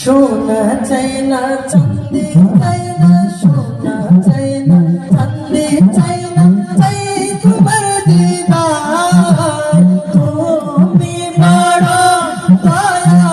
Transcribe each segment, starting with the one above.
সোনা চাই না চান্দি চাই না, সোনা চাই না চান্দি চাই না, চাই তোমার দিদা তুমি মারা, দয়া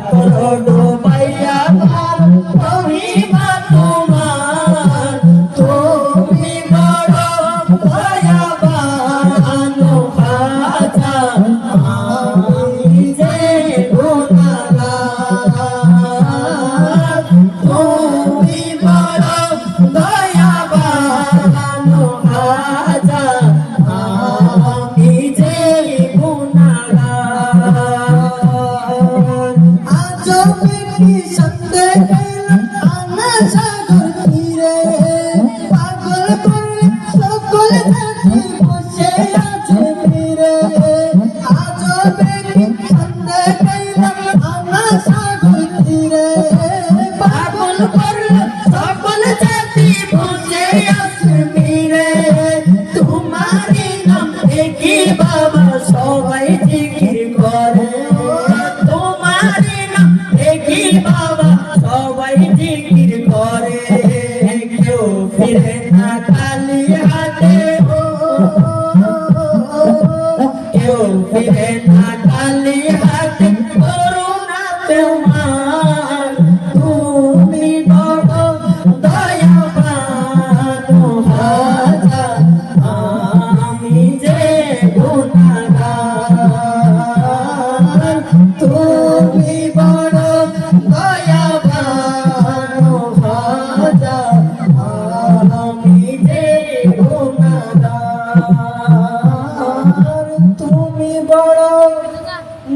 Obrigado. সকল อยู่ที่เป็นพัน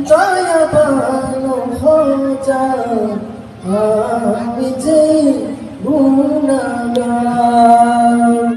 দয়া পালো খোঁজা আমি যে গুণাগার